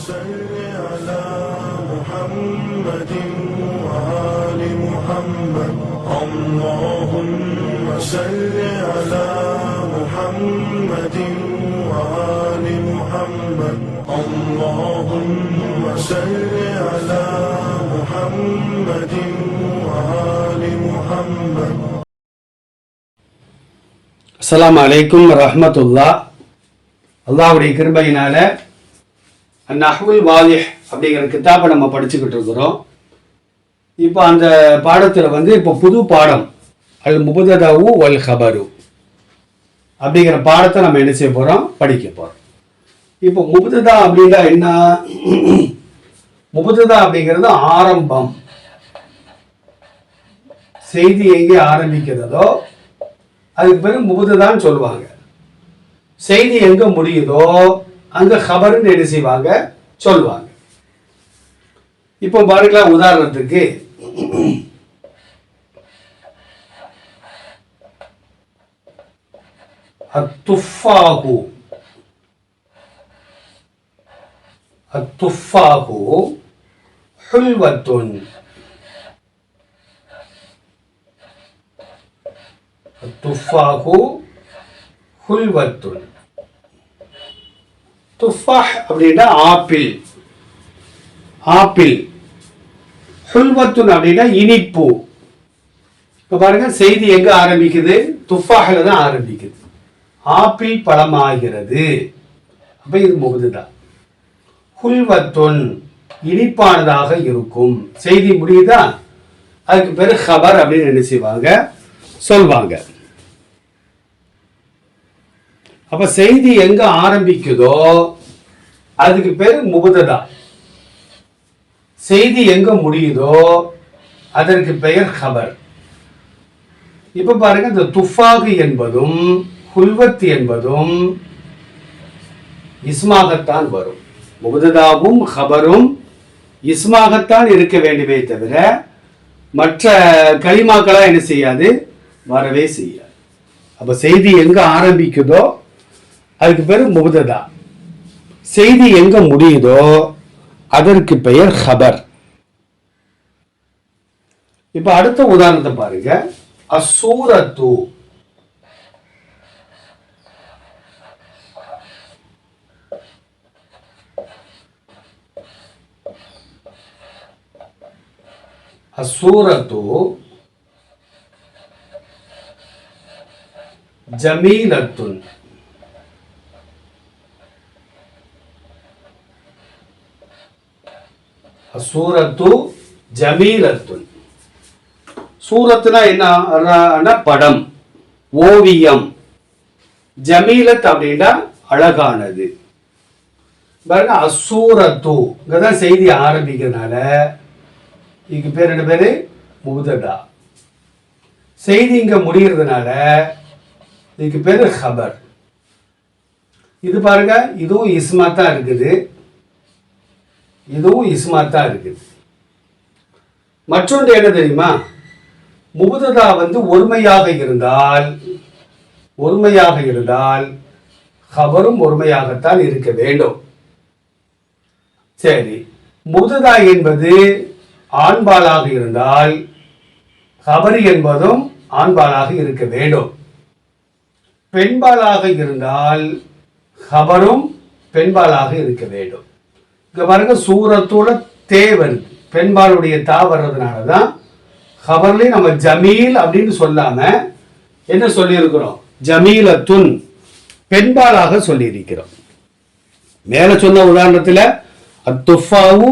صل على محمد وآل محمد اللهم صل على محمد وآل محمد اللهم صل على محمد وآل محمد அஸ்ஸலாமு அலைக்கும் ரஹ்மத்துல்லா அல்லாஹ்வுடைய கிருபையினால நஹுல் வாலிஹ் அப்படிங்கிற கித்தாப்பை நம்ம படிச்சுக்கிட்டு இருக்கிறோம். இப்போ அந்த பாடத்தில் வந்து இப்போ புது பாடம் அல் முபுததாவு வல் ஹபரு அப்படிங்கிற பாடத்தை நம்ம என்ன செய்ய போகிறோம் படிக்க போகிறோம் இப்போ முபுததா அப்படின்னா என்ன? முபுததா அப்படிங்கிறது ஆரம்பம். செய்தி எங்கே ஆரம்பிக்கிறதோ அதுக்கு பேர் முபுததான்னு சொல்லுவாங்க. செய்தி எங்கே முடியுதோ அந்த ஹபருன்னு என்ன செய்வாங்க? சொல்லுவாங்க இப்போ பாருங்களேன் உதாரணத்துக்கு. அத்துஃபாகு. அத்துஃபாகு ஹுல்வத்துன். துஃபாஹு ஹுல்வத்துன். துஃபாஹ் அப்படின்னா ஆப்பிள். ஆப்பிள். ஹுல்வத்துன் அப்படின்னா இனிப்பு. இப்போ பாருங்க செய்தி எங்க ஆரம்பிக்குது? துஃபாஹில் தான் ஆரம்பிக்குது. ஆப்பிள் பழமாகிறது. அப்ப இது முகுதுதான் ஹுல்வத்துன் இனிப்பானதாக இருக்கும். செய்தி முடியுதா? அதுக்கு பேரு ஹபர் அப்படின்னு என்ன செய்வாங்க? சொல்வாங்க. அப்ப செய்தி எங்க ஆரம்பிக்குதோ அதுக்கு பேர் முபததா. செய்தி எங்க முடியுதோ அதற்கு பெயர் ஹபர் இப்ப பாருங்க இந்த துஃபாகு என்பதும் ஹுல்வத் என்பதும் இஸ்மாகத்தான் வரும். முபததாவும் ஹபரும் இஸ்மாகத்தான் இருக்க வேண்டுமே தவிர மற்ற களிமாக்களா என்ன செய்யாது? வரவே செய்யாது. அப்ப செய்தி எங்க ஆரம்பிக்குதோ அதுக்கு பேர் முபுததா. செய்தி எங்க முடியுதோ அதற்கு பெயர் ஹபர் இப்ப அடுத்த உதாரணத்தை பாருங்க. அசூரத்து. அசூரத்து. ஜமீலத்துன் சூரத்து ஜமீலத்துன் சூரத்துனா என்ன? படம். ஓவியம். ஜமீலத் அப்படின்னா அழகானது. பாருங்க அசூரத்து. இங்கதான் செய்தி ஆரம்பிக்கிறதுனால இங்க பேர் என்ன பேரு? முதடா செய்தி இங்க முடிகிறதுனால இதுக்கு பேரு ஹபர் இது பாருங்க இதுவும் இஸ்மா தான் இருக்குது. இதுவும் இஸ்மா தான் இருக்குது. மற்றொன்று என்ன தெரியுமா? முபுததா வந்து ஒருமையாக இருந்தால் ஒருமையாக இருந்தால் ஹபரும் ஒருமையாகத்தான் இருக்க வேண்டும். சரி முபுததா என்பது ஆண்பாலாக இருந்தால் ஹபர் என்பதும் ஆண்பாலாக இருக்க வேண்டும். பெண்பாலாக இருந்தால் ஹபரும் பெண்பாலாக இருக்க வேண்டும். இங்க பாருங்க சூரத்தோட தே வருது பெண்பாலுடைய தா வர்றதுனால தான் ஹபர்லேயும் நம்ம ஜமீல் அப்படின்னு சொல்லாம என்ன சொல்லியிருக்கிறோம்? ஜமீலத்துன் பெண்பாலாக சொல்லியிருக்கிறோம். மேல சொன்ன உதாரணத்தில் அத்துஃபாவு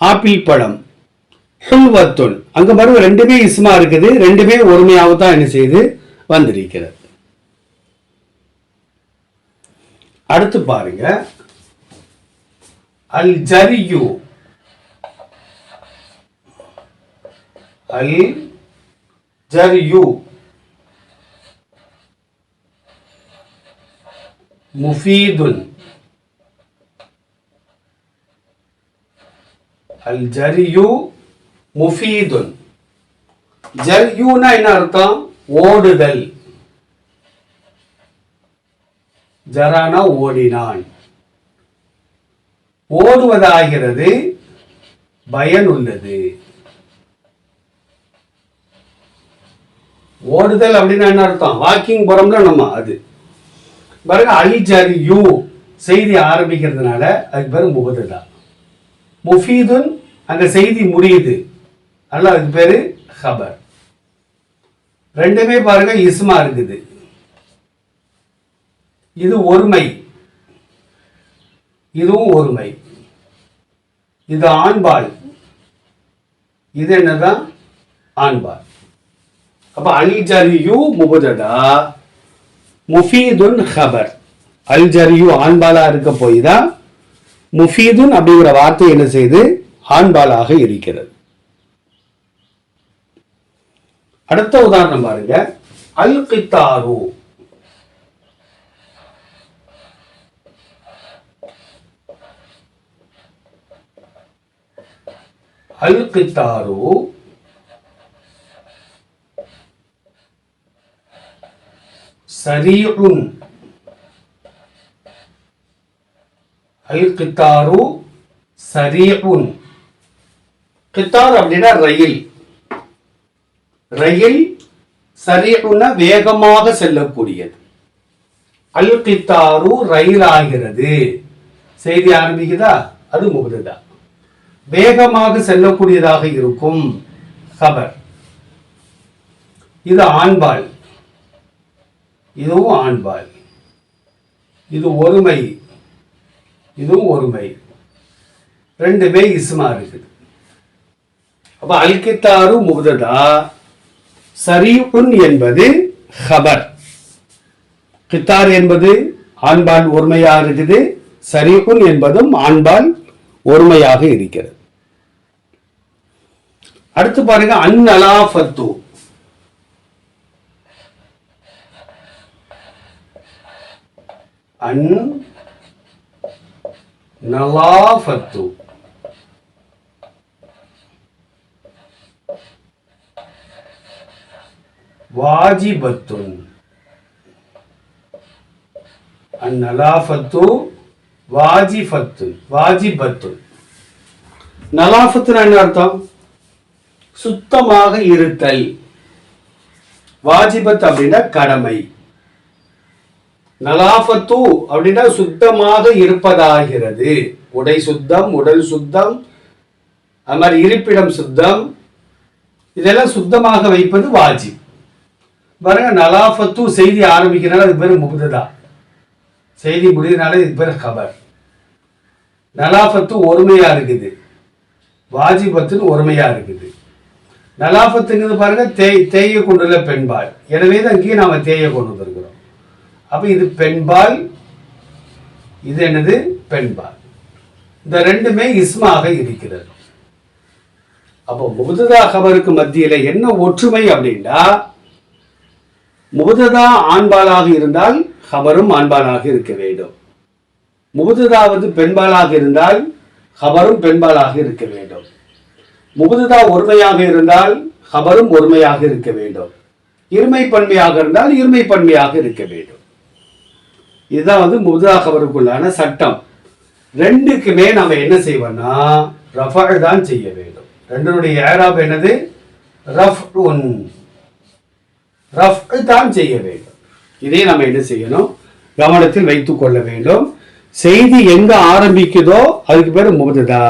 ஆப்பிள் பழம் ஹுல்வத்துன். அங்க பாருங்க ரெண்டுமே இஸ்மா இருக்குது ரெண்டுமே ஒருமையாக தான் என்ன செய்து வந்திருக்கிறது. அடுத்து பாருங்க அல் ஜரியு அல் ஜரியு முஃபீதுன். அல் ஜரியு முஃபீதுன். ஜர்யூனா என்ன அர்த்தம்? ஓடுதல். ஜரானா ஓடினான். ஓடுவதாகிறது பயனுள்ளது. ஓடுதல் அப்படின்னா என்ன அர்த்தம்? வாக்கிங் போறோம்ல நம்ம அது. பாருங்க அலிஜரி யூ செய்தி ஆரம்பிக்கிறதுனால அதுக்கு பேர் முகதுதா. முஃபீதுன் அந்த செய்தி முடியுது. அதனால அதுக்கு பேரு ஹபர். ரெண்டுமே பாருங்க இஸ்மா இருக்குது. இது ஒருமை. இதுவும் ஒருமை. இது ஆண்பால் இது என்னதான்? ஆண்பால் அப்ப அல் ஜரியு முபதடா முஃபீதுன் ஹபர். அல்ஜரியு ஆண்பாலா இருக்க போய் தான் முஃபீதுன் அப்படிங்கிற வார்த்தை என்ன செய்து? ஆண்பாலாக இருக்கிறது. அடுத்த உதாரணம் பாருங்க. அல் கித்தாரு அல் கித்தாரு சரீஉன் அல் சரீஉன் கித்தார் அப்படின்னா ரயில். ரயில் சரீஉன வேகமாக செல்லக்கூடியது. அல் ரயில் ஆகிறது செய்தி ஆரம்பிக்குதா? அது முகுதா வேகமாக செல்லக்கூடியதாக இருக்கும் கபர். இது ஆண்பால். இதுவும் ஆண்பால். இது ஒருமை. இதுவும் ஒருமை. ரெண்டுமே இஸ்மா இருக்குது. அப்போ அல்கித்தாரு முகதா சரியுன் என்பது ஹபர் கித்தார் என்பது ஆண்பால் ஒருமையாக இருக்குது. சரியுன் என்பதும் ஆண்பால் ஒருமையாக இருக்கிறது. அடுத்து பாருங்க அந்நலாஃபத்து அன் நலாஃபத்து வாஜிபத்துன். அந்நலாஃபத்து வாஜிபத்து வாஜிபத்து நலாஃபத்துனா என்ன அர்த்தம்? சுத்தமாக இருத்தல். வாஜிபத் அப்படின்னா கடமை. நலாஃபத்து அப்படின்னா சுத்தமாக இருப்பதாகிறது. உடை சுத்தம் உடல் சுத்தம் அது மாதிரி இருப்பிடம் சுத்தம். இதெல்லாம் சுத்தமாக வைப்பது வாஜிப். பாருங்க நலாஃபத்து செய்தி ஆரம்பிக்கிறனால அது பேர் முகுததா செய்தி முடியறனால இது பேர் கபர். நலாஃபத்து ஒருமையா இருக்குது. வாஜிபத்துன்னு ஒருமையா இருக்குது. நலாபத்துங்கிறது பாருங்க தேய் தேய கொண்டுள்ள பெண்பால். எனவே தான் இங்கேயும் நாம தேய கொண்டு வந்திருக்கிறோம். அப்போ இது பெண்பால் இது என்னது? பெண்பால். இந்த ரெண்டுமே இஸ்மாக இருக்கிறது. அப்போ முகுததா கபருக்கு மத்தியில் என்ன ஒற்றுமை அப்படின்னா முகுததா ஆண்பாலாக இருந்தால் ஹபரும் ஆண்பாலாக இருக்க வேண்டும். முகுததா வந்து பெண்பாலாக இருந்தால் ஹபரும் பெண்பாலாக இருக்க வேண்டும். முகுதுதா ஒருமையாக இருந்தால் ஹபரும் ஒருமையாக இருக்க வேண்டும். இருமை பன்மையாக இருந்தால் இருமை பன்மையாக இருக்க வேண்டும். இதுதான் வந்து முகுதா ஹபருக்குள்ளான சட்டம். ரெண்டுக்குமே நம்ம என்ன செய்வோம்னா ரஃபால் தான் செய்ய வேண்டும். ரெண்டனுடைய ஏராப் என்னது? ரஃப் உன் ரஃப் தான் செய்ய வேண்டும். இதை நம்ம என்ன செய்யணும்? கவனத்தில் வைத்துக் கொள்ள வேண்டும். செய்தி எங்க ஆரம்பிக்குதோ அதுக்கு பேர் முகுதுதா.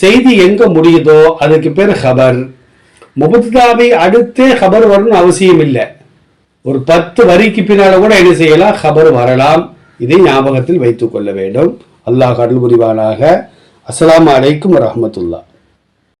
செய்தி எங்க முடியுதோ அதுக்கு பேர் ஹபர் முபதுதாவை அடுத்தே ஹபர் வரணும்னு அவசியம் இல்லை. ஒரு பத்து வரிக்கு பின்னால கூட என்ன செய்யலாம்? ஹபர் வரலாம். இதை ஞாபகத்தில் வைத்துக் கொள்ள வேண்டும். அல்லாஹ் அருள் புரிவானாக. அஸ்லாம் அலைக்கும் ரஹமத்துல்லா